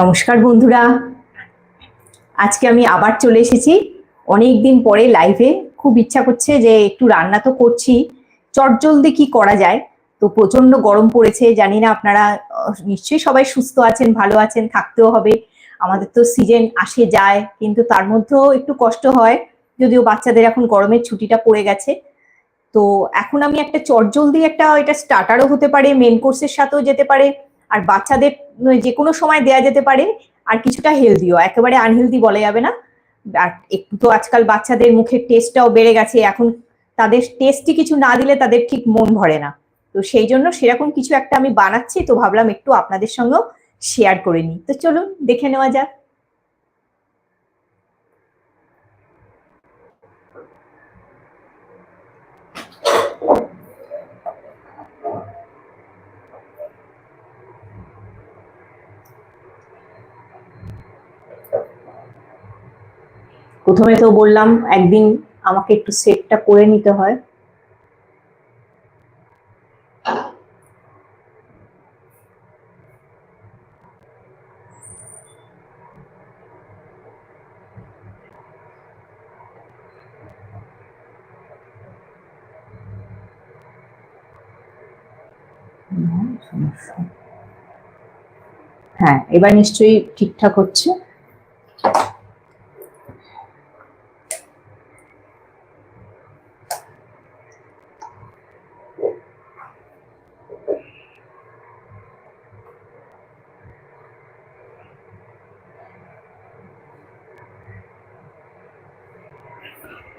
নমস্কার বন্ধুরা। আজকে আমি আবার চলে এসেছি। অনেক দিন পরে লাইভে খুব ইচ্ছা করছে যে একটু রান্না তো করছি। চটজলদি কি করা যায়? তো প্রচণ্ড গরম পড়েছে, জানি না আপনারা নিশ্চয়ই সবাই সুস্থ আছেন, ভালো আছেন, থাকতেও হবে। আমাদের তো সিজন আসে যায়, কিন্তু তার মধ্যেও একটু কষ্ট হয়। যদিও বাচ্চাদের এখন গরমের ছুটিটা পড়ে গেছে। তো এখন আমি একটা চটজলদি একটা, এটা স্টার্টারও হতে পারে মেন কোর্সের সাথেও যেতে পারে। আর বাচ্চাদের যে কোনো সময় দেয়া যেতে পারে, আর কিছুটা হেলদিও একেবারে আনহেলদি বলা যাবে না। আর একটু তো আজকাল বাচ্চাদের মুখের টেস্টটাও বেড়ে গেছে, এখন তাদের টেস্টই কিছু না দিলে তাদের ঠিক মন ভরে না। তো সেই জন্য সেরকম কিছু একটা আমি বানাচ্ছি, তো ভাবলাম একটু আপনাদের সঙ্গেও শেয়ার করে নিই। তো চলুন, দেখে নেওয়া যাক। প্রথমে তো বললাম একদিন আমাকে একটু সেটটা করে নিতে হয়। হ্যাঁ এবার নিশ্চয়ই ঠিকঠাক হচ্ছে।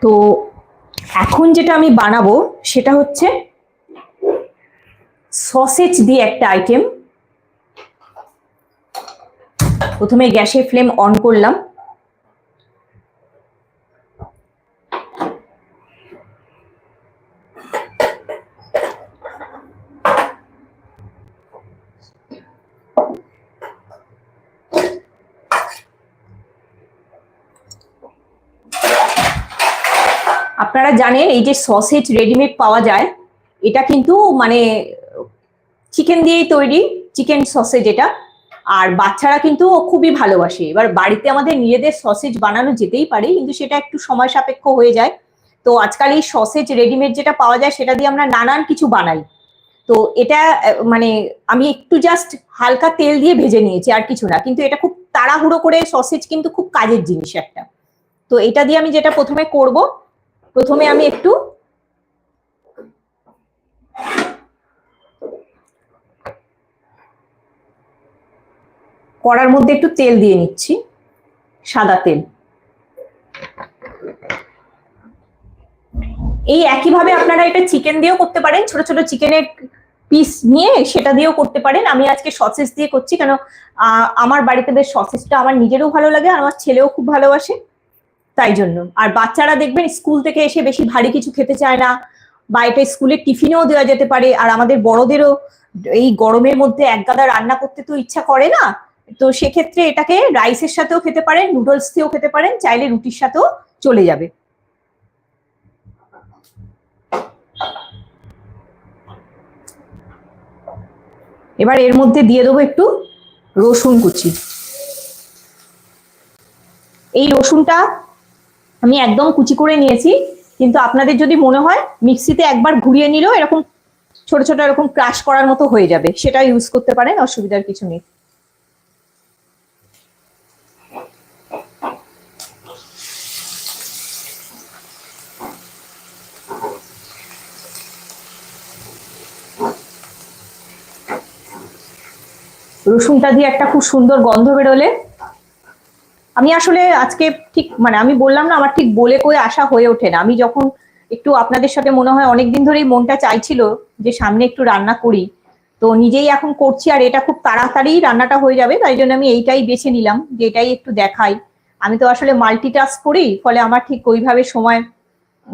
তো এখন যেটা আমি বানাবো সেটা হচ্ছে সসেজ দিয়ে একটা আইটেম প্রথমে গ্যাসের ফ্লেম অন করলাম। আপনারা জানেন, এই যে সসেজ রেডিমেড পাওয়া যায়, এটা কিন্তু মানে চিকেন দিয়েই তৈরি চিকেন সসেজ এটা। আর বাচ্চারা কিন্তু খুবই ভালোবাসে। এবার বাড়িতে আমাদের নিজেদের সসেজ বানানো যেতেই পারে, কিন্তু সেটা একটু সময় সাপেক্ষ হয়ে যায়। তো আজকাল এই সসেজ রেডিমেড যেটা পাওয়া যায়, সেটা দিয়ে আমরা নানান কিছু বানাই। তো এটা মানে আমি একটু জাস্ট হালকা তেল দিয়ে ভেজে নিয়েছি, আর কিছু না। কিন্তু এটা খুব তাড়াহুড়ো করে সসেজ কিন্তু খুব কাজের জিনিস একটা। তো এটা দিয়ে আমি যেটা প্রথমে করব প্রথমে আমি একটু কড়ার মধ্যে একটু তেল দিয়ে নিচ্ছি, সাদা তেল। এই একইভাবে আপনারা এটা চিকেন দিয়েও করতে পারেন, ছোট ছোট চিকেনের পিস নিয়ে সেটা দিয়েও করতে পারেন। আমি আজকে সসেস দিয়ে করছি, কেন আমার বাড়িতে বেশ সসেসটা আমার নিজেরও ভালো লাগে, আর আমার ছেলেও খুব ভালোবাসে। তাই জন্য। আর বাচ্চারা দেখবেন স্কুল থেকে এসে বেশি ভারী কিছু খেতে চায় না। বা এটা স্কুলের টিফিনেও দেওয়া যেতে পারে। আর আমাদের বড়দেরও এই গরমের মধ্যে এক গাদা রান্না করতে তো ইচ্ছা করে না। তো সেক্ষেত্রে এটাকে রাইসের সাথেও খেতে পারেন, নুডলস দিয়েও খেতে পারেন, চাইলে রুটির সাথেও চলে যাবে। এবার এর মধ্যে দিয়ে দেবো একটু রসুন কুচি। এই রসুনটা আমি একদম কুচি করে নিয়েছি, কিন্তু আপনাদের যদি মনে হয় মিক্সিতে একবার ঘুরিয়ে নিলেও এরকম ছোট ছোট এরকম ক্রাশ করার মতো হয়ে যাবে, সেটা ইউজ করতে পারেন, অসুবিধার কিছু নেই। রসুনটা দিয়ে একটা খুব সুন্দর গন্ধ বেরোলে। আমি আসলে আজকে মানে আমি বললাম না, আমার ঠিক বলে কয়ে আসা হয়ে ওঠে না। আমি যখন একটু আপনাদের সাথে মনে হয় অনেকদিন ধরেই মনটা চাইছিল যে সামনে একটু রান্না করি, তো নিজেই এখন করছি আর এটা খুব তাড়াতাড়ি রান্নাটা হয়ে যাবে, তাই জন্য আমি এইটাই বেছে নিলাম যে এটাই একটু দেখাই। আমি তো আসলে মাল্টিটাস্ক করি, ফলে আমার ঠিক ওইভাবে সময়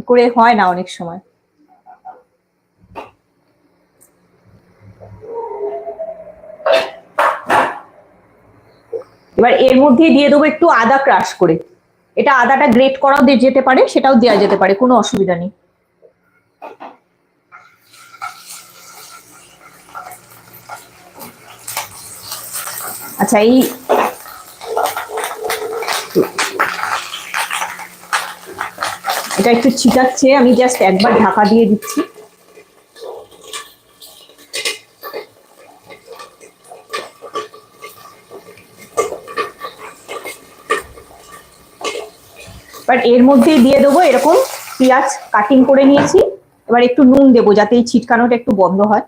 করে হয় না অনেক সময়। এবার এর মধ্যে দিয়ে দেবো একটু আদা ক্রাশ করে। এটা আদাটা গ্রেট করাও দিয়ে যেতে পারে, সেটাও দেওয়া যেতে পারে, কোনো অসুবিধা নেই। আচ্ছা এই এটা একটু ছিটাচ্ছে, আমি জাস্ট একবার ঢাকা দিয়ে দিচ্ছি। বাট এর মধ্যেই দিয়ে দেবো এরকম পেঁয়াজ কাটিং করে নিয়েছি। এবার একটু নুন দেবো যাতে এই ছিটকানোটা একটু বন্ধ হয়।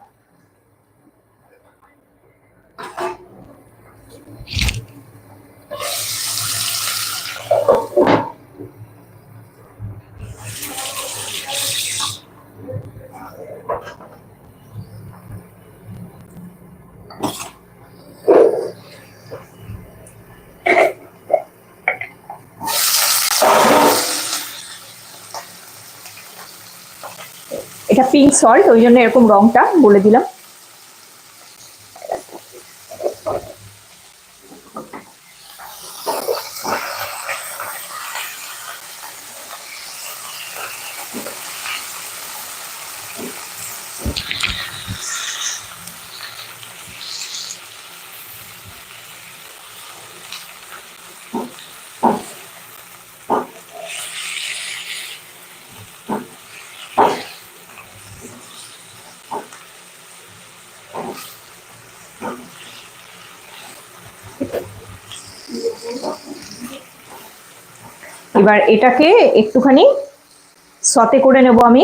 পিঙ্ক সল্ট ওই জন্য এরকম রংটা বলে দিলাম। এবার এটাকে একটুখানি সতে করে নেব আমি।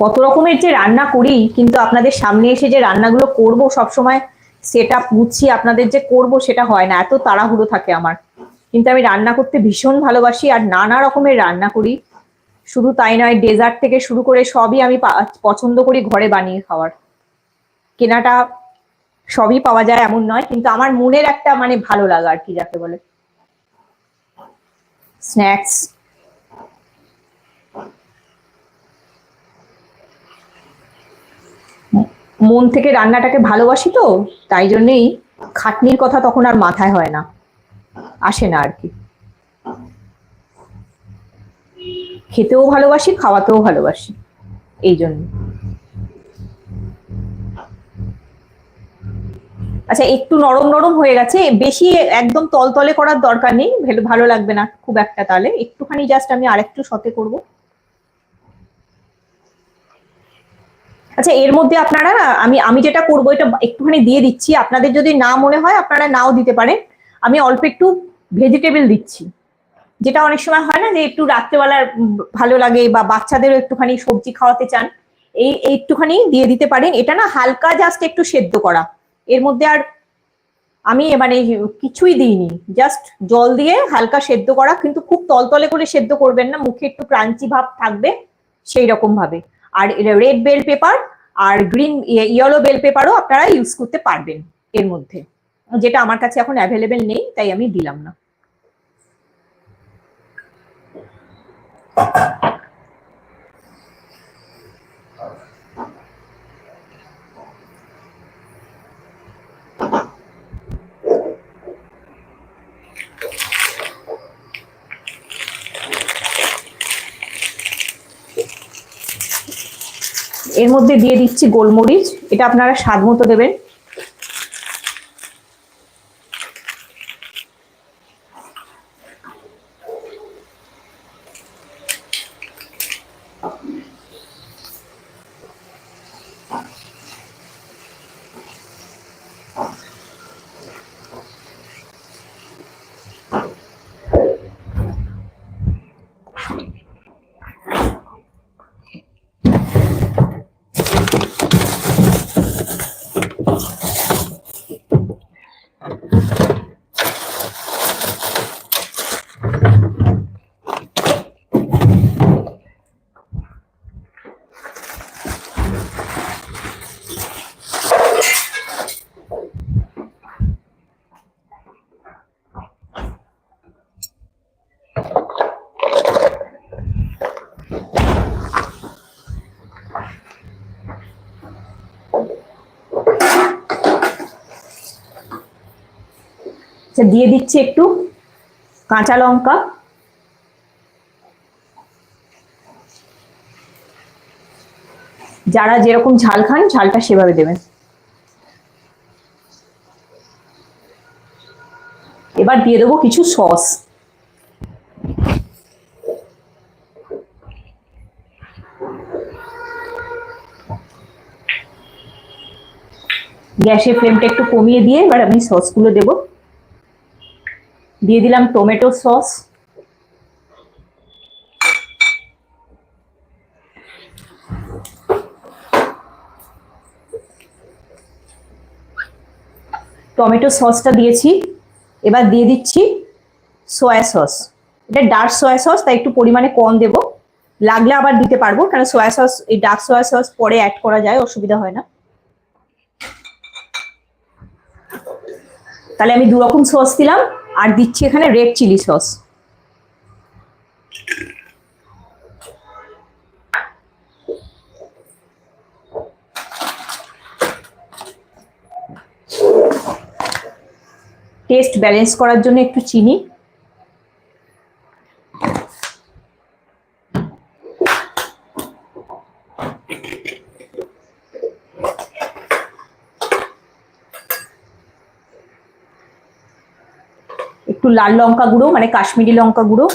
কত রকমের যে রান্না করি, কিন্তু আপনাদের সামনে এসে যে রান্নাগুলো করব সব সবসময় সেটা গুছিয়ে আপনাদের যে করব সেটা হয় না, এত তাড়াহুড়ো থাকে আমার। কিন্তু আমি রান্না করতে ভীষণ ভালোবাসি আর নানা রকমের রান্না করি। শুধু তাই নয় ডেজার্ট থেকে শুরু করে সবই আমি পছন্দ করি ঘরে বানিয়ে খাওয়ার। কেনাটা সবই পাওয়া যায় এমন নয়, কিন্তু আমার মনের একটা মানে ভালো লাগা আর কি যাকে বলে। স্ন্যাক্স মন থেকে রান্নাটাকে ভালোবাসি তো, তাই জন্যেই খাটনির কথা তখন আর মাথায় হয় না। আসে না আর কি। খেতেও ভালোবাসি, খাওয়াতেও ভালোবাসি, এই জন্য। আচ্ছা একটু নরম নরম হয়ে গেছে। বেশি একদম তলতলে করার দরকার নেই। ভালো লাগবে না খুব একটা তাহলে। একটুখানি জাস্ট আমি আরেকটু সতে করব। আচ্ছা এর মধ্যে আপনারা, আমি আমি যেটা করব, এটা একটুখানি দিয়ে দিচ্ছি। আপনাদের যদি না মনে হয়, আপনারা নাও দিতে পারেন। আমি অল্প একটু ভেজিটেবল দিচ্ছি। যেটা অনেক সময় হয় না যে একটু রাত্রেবেলার ভালো লাগে বা বাচ্চাদেরও একটুখানি সবজি খাওয়াতে চান, এই একটুখানি দিয়ে দিতে পারেন। এটা না হালকা জাস্ট একটু সেদ্ধ করা। এর মধ্যে আর আমি মানে কিছুই দিইনি। জাস্ট জল দিয়ে হালকা সেদ্ধ করা, কিন্তু খুব তলতলে করে সেদ্ধ করবেন না। মুখে একটু ক্রাঞ্চি ভাব থাকবে সেই রকম ভাবে। আর রেড বেল পেপার আর গ্রিন ইয়েলো বেল পেপারও আপনারা ইউজ করতে পারবেন এর মধ্যে। যেটা আমার কাছে এখন অ্যাভেলেবেল নেই, তাই আমি দিলাম না। এর মধ্যে দিয়ে দিচ্ছি গোলমরিচ, এটা আপনারা স্বাদ মতো দেবেন। আচ্ছা দিয়ে দিচ্ছি একটু কাঁচা লঙ্কা। যারা যেরকম ঝাল খান, ঝালটা সেভাবে দেবেন। এবার দিয়ে দেবো কিছু সস। গ্যাসের ফ্লেমটা একটু কমিয়ে দিয়ে এবার আমি সসগুলো দেব। দিয়ে দিলাম টমেটো সস টমেটো সসটা দিয়েছি। এবার দিয়ে দিচ্ছি সয়া সস এটা ডার্ক সয়া সস তাই একটু পরিমাণে কম দেব। লাগলে আবার দিতে পারব, কারণ সয়া সস এই ডার্ক সয়া সস পরে অ্যাড করা যায়, অসুবিধা হয় না। তাহলে আমি দু রকম সস দিলাম। আর দিচ্ছি এখানে red chilli sauce taste balance করার জন্য একটু চিনি। একটু লাল লঙ্কা গুঁড়ো মানে কাশ্মীরি লঙ্কা গুঁড়ো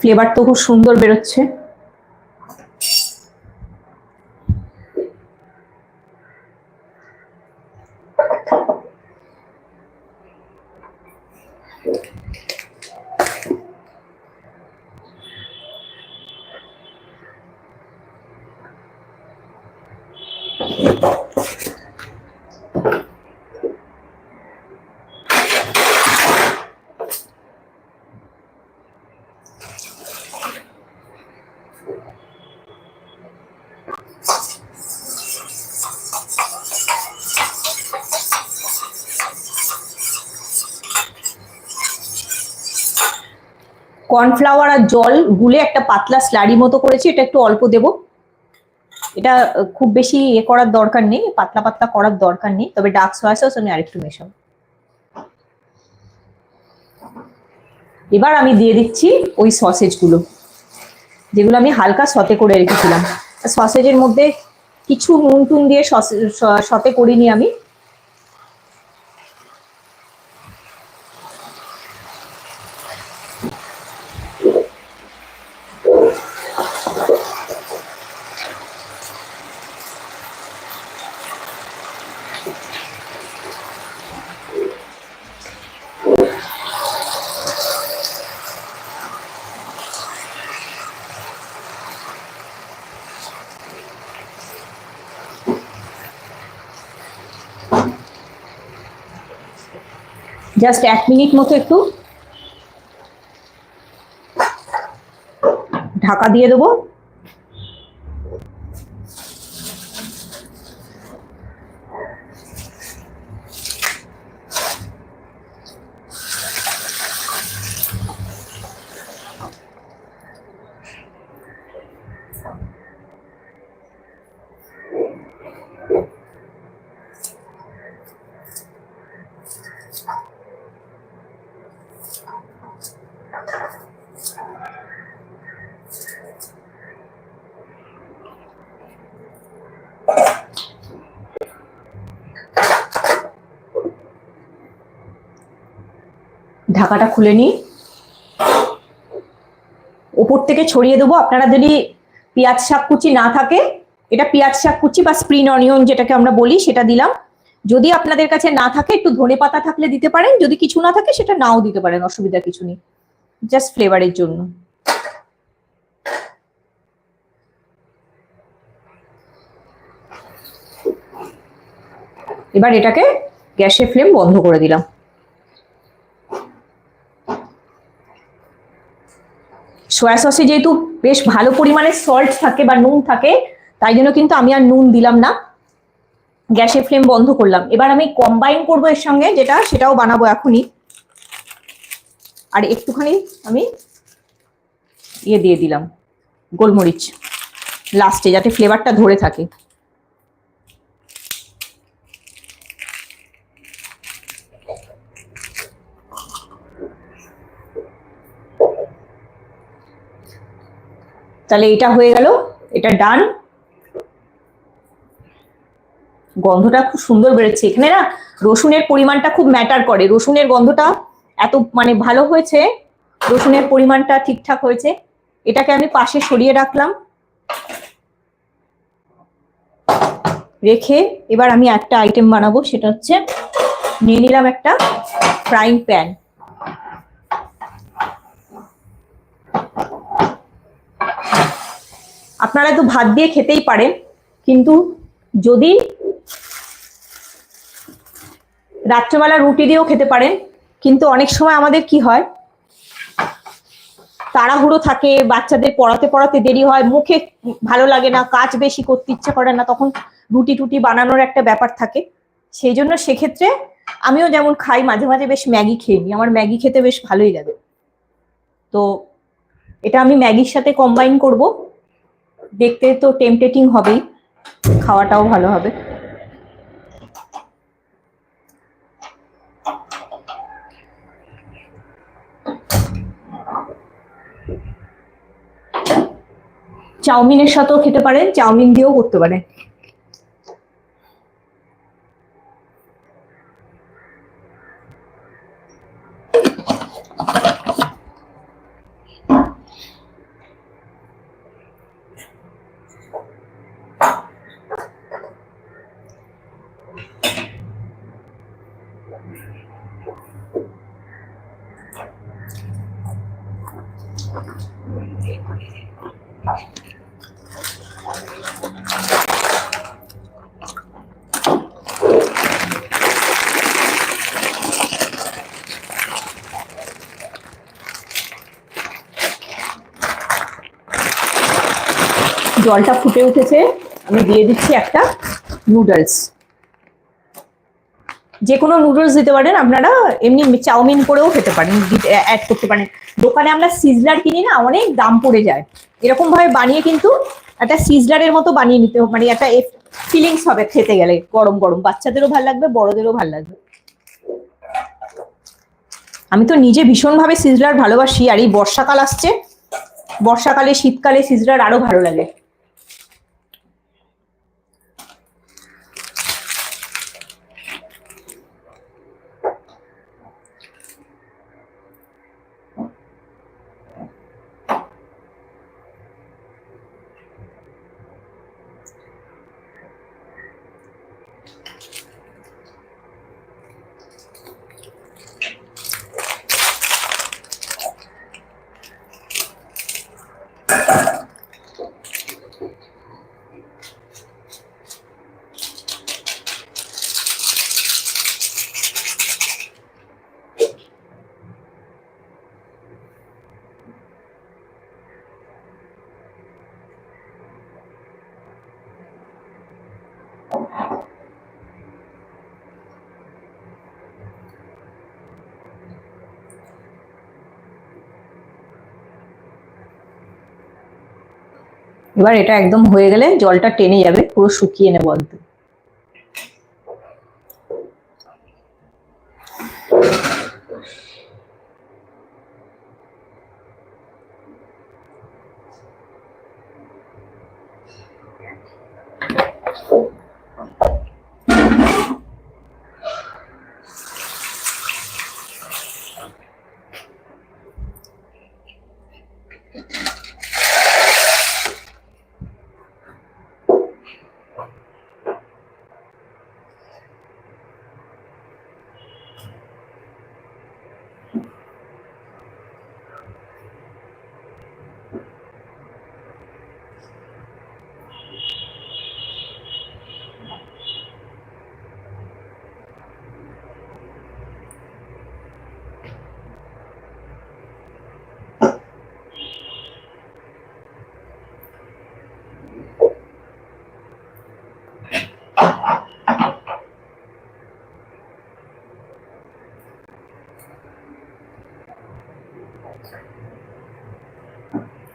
ফ্লেভার তো খুব সুন্দর বেরোচ্ছে। কর্নফ্লাওয়ার আর জল গুলে একটা পাতলা স্লারি মতো করেছি, এটা একটু অল্প দেব। এটা খুব বেশি এ করার দরকার নেই, পাতলা পাতলা করার দরকার নেই, তবে ডার্ক সয়া সস আমি আরেকটু মেশাবো। এবার আমি দিয়ে দিচ্ছি ওই সসেজগুলো, যেগুলো আমি হালকা সতে করে রেখেছিলাম। সসেজের মধ্যে কিছু নুন টুন দিয়ে সতে করিনি আমি। জাস্ট এক মিনিট মতো একটু ঢাকা দিয়ে দেবো। ঢাকাটা খুলে নিই। ওপর থেকে ছড়িয়ে দেবো। আপনারা যদি পেঁয়াজ শাক কুচি না থাকে, এটা পেঁয়াজ শাক কুচি বা স্প্রিন অনিয়ন যেটাকে আমরা বলি, সেটা দিলাম। যদি আপনাদের কাছে না থাকে, একটু ধনে পাতা থাকলে দিতে পারেন। যদি কিছু না থাকে, সেটা নাও দিতে পারেন, অসুবিধা কিছু নেই। জাস্ট ফ্লেভারের জন্য। এবার এটাকে গ্যাসের ফ্লেম বন্ধ করে দিলাম। সয়া সসে যেহেতু বেশ ভালো পরিমাণে সল্ট থাকে বা নুন থাকে, তাই জন্য কিন্তু আমি আর নুন দিলাম না। গ্যাসের ফ্লেম বন্ধ করলাম। এবার আমি কম্বাইন করব এর সঙ্গে, যেটা সেটাও বানাবো এখনই। আর একটুখানি আমি ইয়ে দিয়ে দিলাম, গোলমরিচ। লাস্টে যাতে ফ্লেভারটা ধরে থাকে। তাহলে এটা হয়ে গেল, এটা ডান গন্ধটা খুব সুন্দর বেরোচ্ছে। এখানে না রসুনের পরিমাণটা খুব ম্যাটার করে। রসুনের গন্ধটা এত মানে ভালো হয়েছে, রসুনের পরিমাণটা ঠিকঠাক হয়েছে। এটাকে আমি পাশে সরিয়ে রাখলাম। রেখে এবার আমি একটা আইটেম বানাবো, সেটা হচ্ছে নিয়ে নিলাম একটা ফ্রাইং প্যান আপনারা তো ভাত দিয়ে খেতেই পারেন, কিন্তু যদি রাত্রেবেলা রুটি দিয়েও খেতে পারেন, কিন্তু অনেক সময় আমাদের কি হয়, তাড়াহুড়ো থাকে, বাচ্চাদের পড়াতে পড়াতে দেরি হয়, মুখে ভালো লাগে না, কাজ বেশি করতে ইচ্ছা করে না, তখন রুটি টুটি বানানোর একটা ব্যাপার থাকে। সেই জন্য সেক্ষেত্রে আমিও যেমন খাই, মাঝে মাঝে বেশ ম্যাগি খেয়ে নিই, আমার ম্যাগি খেতে বেশ ভালোই লাগে। তো এটা আমি ম্যাগির সাথে কম্বাইন করব। দেখতে তো টেম্পটেটিং হবেই, খাওয়াটাও ভালো হবে। চাউমিনের সাথেও খেতে পারেন, চাউমিন দিয়েও করতে পারেন। জলটা ফুটে উঠেছে। আমি দিয়ে দিচ্ছি একটা নুডলস যে কোনো নুডলস দিতে পারেন, আপনারা এমনি চাউমিন করেও খেতে পারেন অ্যাড করতে পারেন। দোকানে আমরা সিজলার কিনি না, অনেক দাম পড়ে যায়। এরকম ভাবে বানিয়ে কিন্তু একটা সিজলারের মতো বানিয়ে নিতে মানে একটা ফিলিংস হবে খেতে গেলে, গরম গরম। বাচ্চাদেরও ভালো লাগবে, বড়দেরও ভালো লাগবে। আমি তো নিজে ভীষণভাবে সিজলার ভালোবাসি, আর এই বর্ষাকাল আসছে, বর্ষাকালে, শীতকালে সিজলার আরও ভালো লাগে। এবার এটা একদম হয়ে গেলে জলটা টেনে যাবে পুরো শুকিয়ে নেব একদম।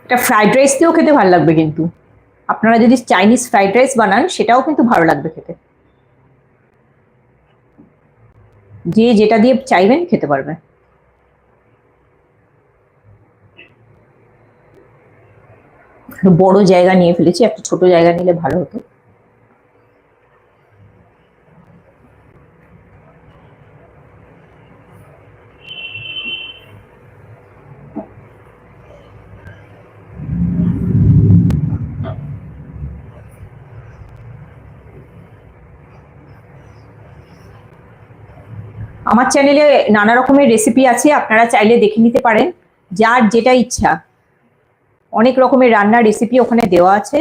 এটা ফ্রাইড রাইস দিয়েও খেতে ভালো লাগবে কিন্তু। আপনারা যদি চাইনিজ ফ্রাইড রাইস বানান, সেটাও কিন্তু ভালো লাগবে খেতে। যে যেটা দিয়ে চাইবেন, খেতে পারবে। বড় জায়গা নিয়ে ফেলেছি, একটা ছোট জায়গা নিলে ভালো হতো। আমার চ্যানেলে নানা রকমের রেসিপি আছে, আপনারা চাইলে দেখে নিতে পারেন। যার যেটা ইচ্ছা। অনেক রকমের রান্নার রেসিপি ওখানে দেওয়া আছে।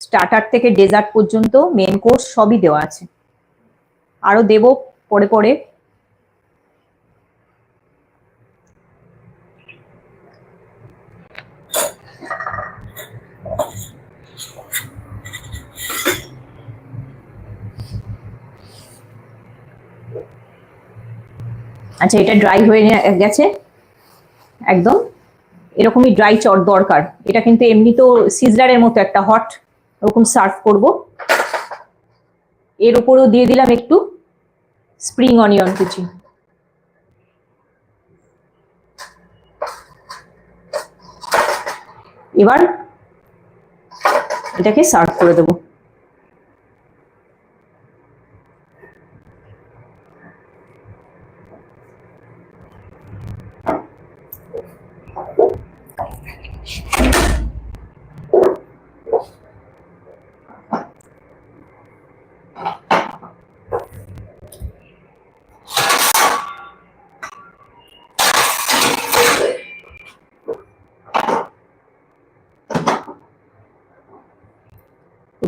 স্টার্টার থেকে ডেজার্ট পর্যন্ত মেন কোর্স সবই দেওয়া আছে। আরও দেব পরে পরে। আচ্ছা এটা ড্রাই হয়ে গেছে। একদম। এরকমই ড্রাই চট দরকার। এটা কিন্তু এমনি তো সিজলারের মতো একটা হট ওরকম সার্ভ করব। এর উপরেও দিয়ে দিলাম একটু স্প্রিং অনিয়ন কুচি। এবার এটাকে সার্ভ করে দেবো।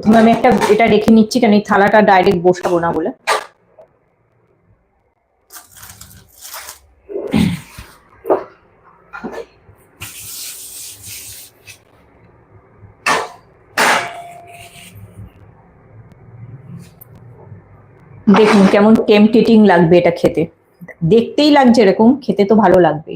প্রথমে আমি একটা এটা রেখে নিচ্ছি, কারণ এই থালাটা ডাইরেক্ট বসাবো না বলে। দেখুন কেমন টেমটেটিং লাগবে এটা খেতে। দেখতেই লাগছে এরকম, খেতে তো ভালো লাগবে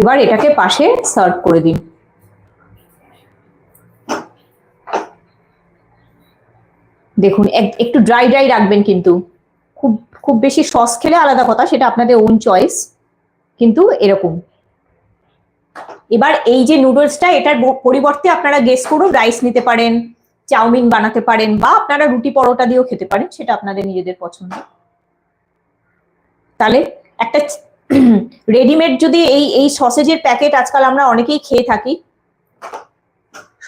এবার এটাকে পাশে সার্ভ করে দিন। দেখুন, এক- একটু ড্রাই ড্রাই রাখবেন কিন্তু। খুব খুব বেশি সস খেলে আলাদা কথা, সেটা আপনাদের ওন চয়েস কিন্তু এরকম। এবার এই যে নুডলসটা এটার পরিবর্তে আপনারা গেস করুন রাইস নিতে পারেন, চাউমিন বানাতে পারেন, বা আপনারা রুটি পরোটা দিয়েও খেতে পারেন, সেটা আপনাদের নিজেদের পছন্দ। তাহলে একটা রেডিমেড যদি এই এই সসেজের প্যাকেট আজকাল আমরা অনেকেই খেয়ে থাকি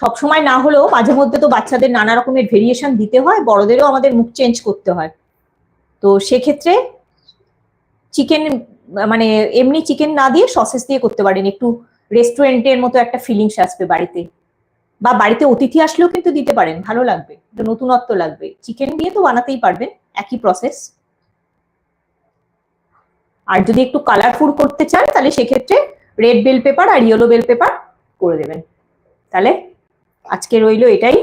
সবসময় না হলেও মাঝে মধ্যে তো বাচ্চাদের নানা রকমের ভেরিয়েশন দিতে হয়, বড়দেরও আমাদের মুখ চেঞ্জ করতে হয়। তো সেক্ষেত্রে চিকেন মানে এমনি চিকেন না দিয়ে সসেস দিয়ে করতে পারেন। একটু রেস্টুরেন্টের মতো একটা ফিলিংস আসবে বাড়িতে। বা বাড়িতে অতিথি আসলেও কিন্তু দিতে পারেন, ভালো লাগবে। নতুনত্ব লাগবে। চিকেন দিয়ে তো বানাতেই পারবেন, একই প্রসেস আর যদি একটু কালারফুল করতে চান, তাহলে সেক্ষেত্রে রেড বেল পেপার আর ইয়েলো বেল পেপার করে দেবেন। তাহলে আজকে রইল এটাই।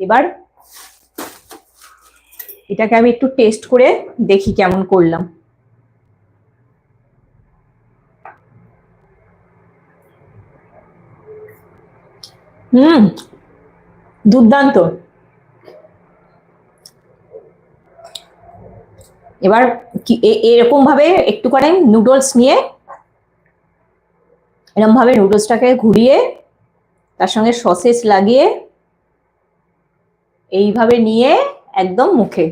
এবার এটাকে আমি একটু টেস্ট করে দেখি কেমন করলাম। হুম, দুর্দান্ত। এবার কি এরকম ভাবে একটুখানি নুডলস নিয়ে এরকম ভাবে নুডলসটাকে ঘুরিয়ে তার সঙ্গে সসেজ লাগিয়ে এইভাবে নিয়ে একদম মুখে।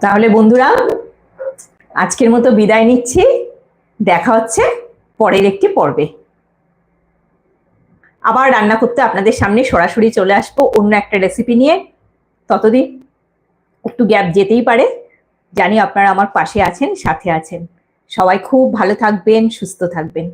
তাহলে বন্ধুরা, আজকের মতো বিদায় নিচ্ছি। দেখা হচ্ছে পরের একটি পর্বে। আবার রান্না করতে আপনাদের সামনে সরাসরি চলে আসব অন্য একটা রেসিপি নিয়ে। ততদিন একটু গ্যাপ যেতেই পারে। জানি আপনারা আমার পাশে আছেন, সাথে আছেন। সবাই খুব ভালো থাকবেন, সুস্থ থাকবেন।